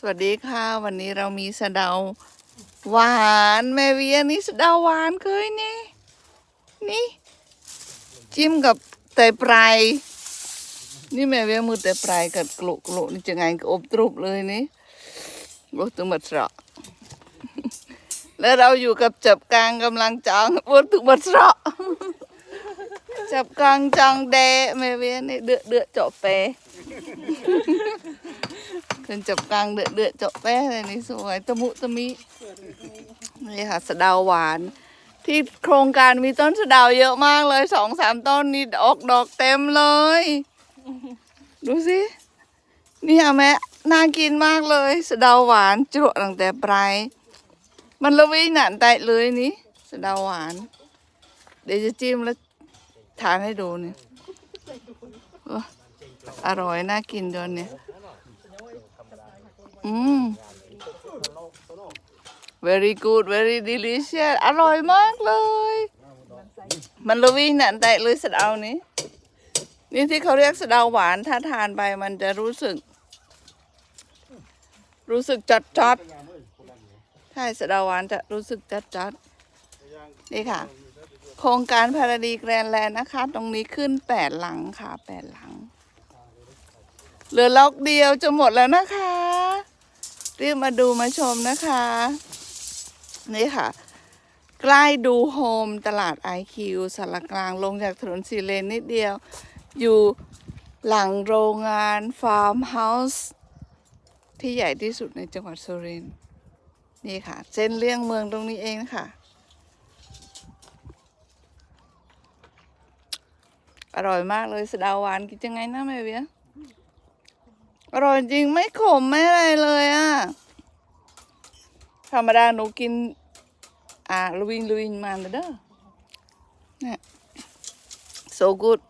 สวัสดีค่ะ วันนี้เรามีสะเดาหวานแม่เวียนี่สะเดาหวานเคยนี่นี่ จิ้มกับแต่ปลายนี่แม่เวียมือแต่ปลายกับกลุกลุนี่จะไงก็อบตรุบเลยนี่โอ้ตึงบัดเสระแล้วเราอยู่กับจับกลางกำลังจองโอ้ตึงบัดเสระจับกลางจองแดแม่เวียนี่เดือดเดือดเจาะเป ขึ้นจับกลางเดือดเดือดเจาะแป้เลยนี่สวยตะมุตะมินี่ค่ะสะดาหวาน ที่โครงการมีต้นสะดาเยอะมากเลยสองสามต้นนี่ออกดอกเต็มเลย ดูสินี่ค่ะแม่น่ากินมากเลย สะดาหวานจรวดตั้งแต่ปลายมันละวิหนานไตเลยนี่สะดาหวาน เดี๋ยวจะจิ้มแล้วทานให้ดูเนี่ยโอ้อร่อยน่ากินจนเนี่ย อืม very good very delicious อร่อยมากเลย มันละวิ่งหนันแตะเลยสะเดานี้ นี่ที่เขาเรียกสะเดาหวานถ้าทานไปมันจะรู้สึก รู้สึกจัดจัดใช่สะเดาหวานจะรู้สึกจัดจัดนี่ค่ะ โครงการพาราดีแกรนแลนด์นะคะ ตรงนี้ขึ้นแปดหลังค่ะแปดหลังเหลือล็อกเดียวจะหมดแล้วนะคะ รีบมาดูมาชมนะคะ นี่ค่ะ ใกล้ดูโฮมตลาดไอคิวสารกลางลงจากถนนสีเลนนิดเดียว อยู่หลังโรงงานฟาร์มเฮาส์ที่ใหญ่ที่สุดในจังหวัดสุรินทร์นี่ค่ะ เส้นเลี่ยงเมืองตรงนี้เองค่ะ อร่อยมากเลยสดาหวานกินยังไงนะแม่เวีย อร่อยจริงไม่ขมไม่อะไรเลยอะ ธรรมดาหนูกิน อ่าลุยนลุยนมาเลยเด้อเนี่ย so good